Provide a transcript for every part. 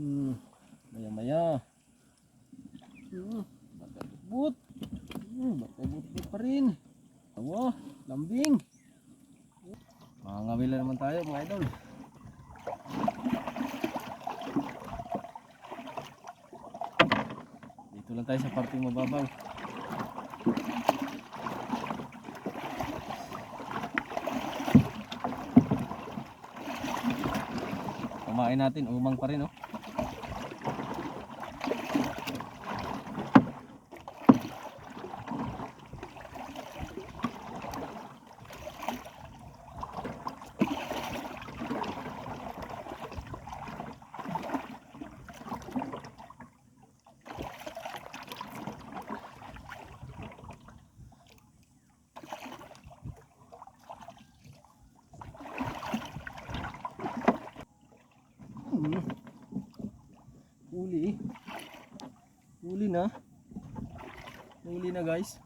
Hmm. Maya maya. Hmm. Batay-but. Hmm. Batay-but pa rin. Awa. Lambing. Mga ngawila naman tayo mga idol. Dito lang tayo sa parting mababaw. Kumain natin, umang pa rin oh. Hmm. Huli. Huli na. Huli na guys.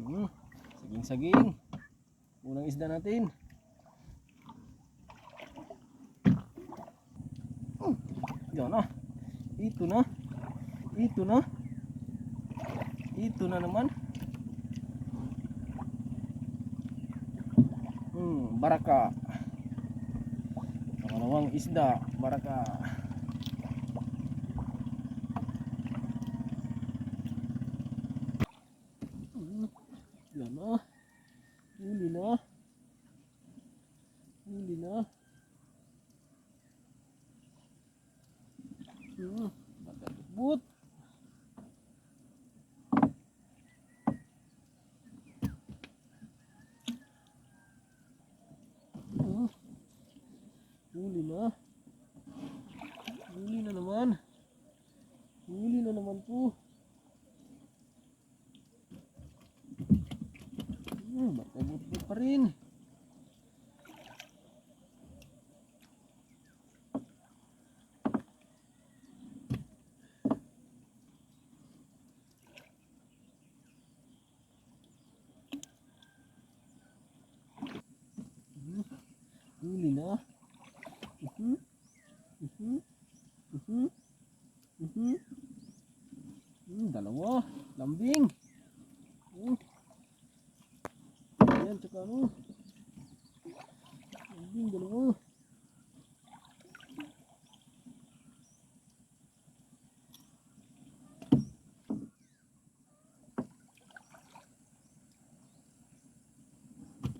Hmm. Saging saging. Unang isda natin. Hmm. Yan na. Ito na. Ito na. Ito na naman. Hmm, baraka. Pangalawang isda, baraka. Hmm, Yan na. Huli na. Huli na. Hmm, But. Hmm. Huli na. Huli na naman. Huli na naman po. Hmm, batay-but pa rin. Hmm, Huli na. Mhm. Mhm. Mhm. Mhm. Dalawa. Lambing. Hmm. Ayan, tsaka ano. Lambing, dalawa.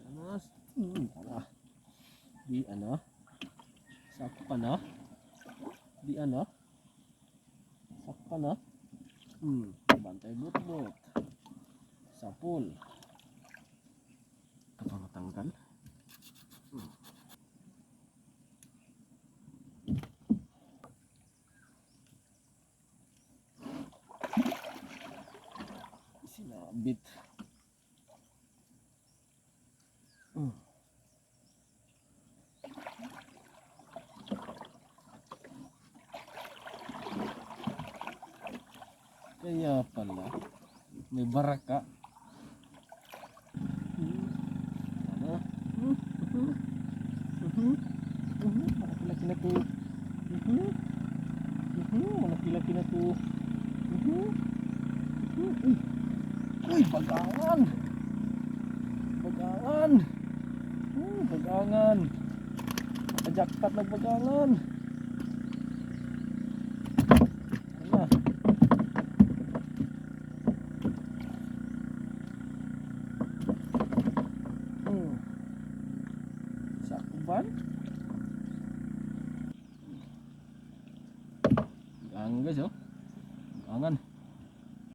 Anas. Hmm, tara. Di ano. Sakpa na. Di ano. Sakpa na. Hmm, bantay but-but. Sapul. Ito pa matanggal. Hmm. Sinabit. Hmm. Kaya pala, may baraka. Hmm. Ano? Hmm. Mhm. Mhm. Mhm. Malaki-laki na to. Mhm. Mhm. Malaki-laki na to. Mhm. Mhm. Uy. Uy, bagangan. Bagangan. Hmm, bagangan. Kajakpat ng bagangan. Ano? Hmm. Sakban? Ang guys oh. Angan.